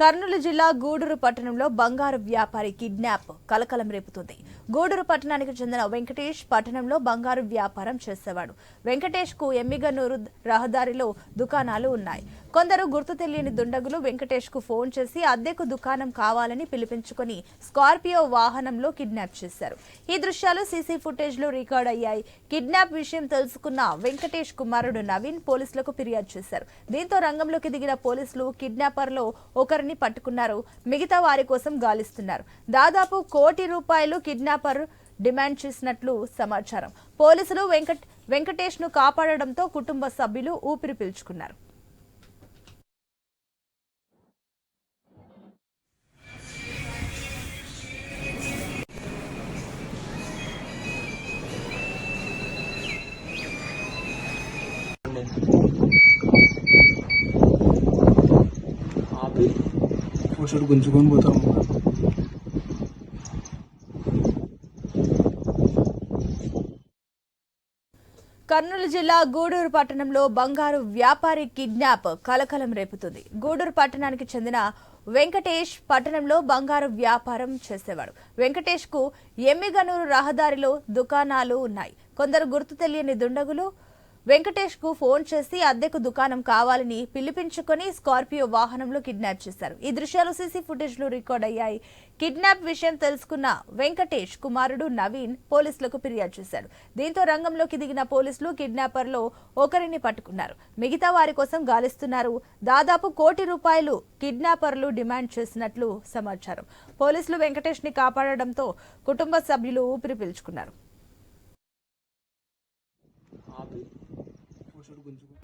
కర్నూలు జిల్లా గూడూరు పట్టణంలో బంగారు వ్యాపారి కిడ్నాప్ కలకలం రేపుతుంది. గూడూరు పట్టణానికి చెందిన వెంకటేష్ పట్టణంలో బంగారు వ్యాపారం చేసేవాడు. వెంకటేష్కు ఎమ్మిగనూరు రహదారిలో దుకాణాలు ఉన్నాయి. కొందరు గుర్తు తెలియని దుండగులు వెంకటేష్కు ఫోన్ చేసి అద్దెకు దుకాణం కావాలని పిలిపించుకొని స్కార్పియో వాహనంలో కిడ్నాప్ చేశారు. ఈ దృశ్యాలు సీసీ ఫుటేజ్లో రికార్డ్ అయ్యాయి. కిడ్నాప్ విషయం తెలుసుకున్న వెంకటేష్ కుమారుడు నవీన్ పోలీసులకు ఫిర్యాదు చేశారు. దీంతో రంగంలోకి దిగిన పోలీసులు కిడ్నాపర్లో ఒకరిని పట్టుకున్నారు. మిగతా వారి కోసం గాలిస్తున్నారు. దాదాపు కోటి రూపాయలు కిడ్నాపర్ డిమాండ్ చేసినట్లు సమాచారం. పోలీసులు వెంకట్ వెంకటేష్ను కాపాడడంతో కుటుంబ సభ్యులు ఊపిరి పీల్చుకున్నారు. ఒకసారి గుంజుకొని పోతాము కర్నూలు జిల్లా గూడూరు పట్టణంలో బంగారు వ్యాపారి కిడ్నాప్ కలకలం రేపుతుంది. గూడూరు పట్టణానికి చెందిన వెంకటేష్ పట్టణంలో బంగారు వ్యాపారం చేసేవాడు. వెంకటేష్కు ఎమ్మిగనూరు రహదారిలో దుకాణాలు ఉన్నాయి. కొందరు గుర్తు తెలియని దుండగులు వెంకటేష్కు ఫోన్ చేసి అద్దెకు దుకాణం కావాలని పిలిపించుకొని స్కార్పియో వాహనంలో కిడ్నాప్ చేశారు. ఈ దృశ్యాలు సీసీ ఫుటేజ్లో రికార్డ్ అయ్యాయి. కిడ్నాప్ విషయం తెలుసుకున్న వెంకటేష్ కుమారుడు నవీన్ పోలీసులకు ఫిర్యాదు చేశాడు దీంతో రంగంలోకి దిగిన పోలీసులు కిడ్నాపర్లో ఒకరిని పట్టుకున్నారు. మిగతా వారి కోసం గాలిస్తున్నారు. దాదాపు కోటి రూపాయలు కిడ్నాపర్లు డిమాండ్ చేసినట్లు సమాచారం. పోలీసులు వెంకటేష్ని కాపాడడంతో కుటుంబ సభ్యులు ఊపిరి పీల్చుకున్నారు. 누구군?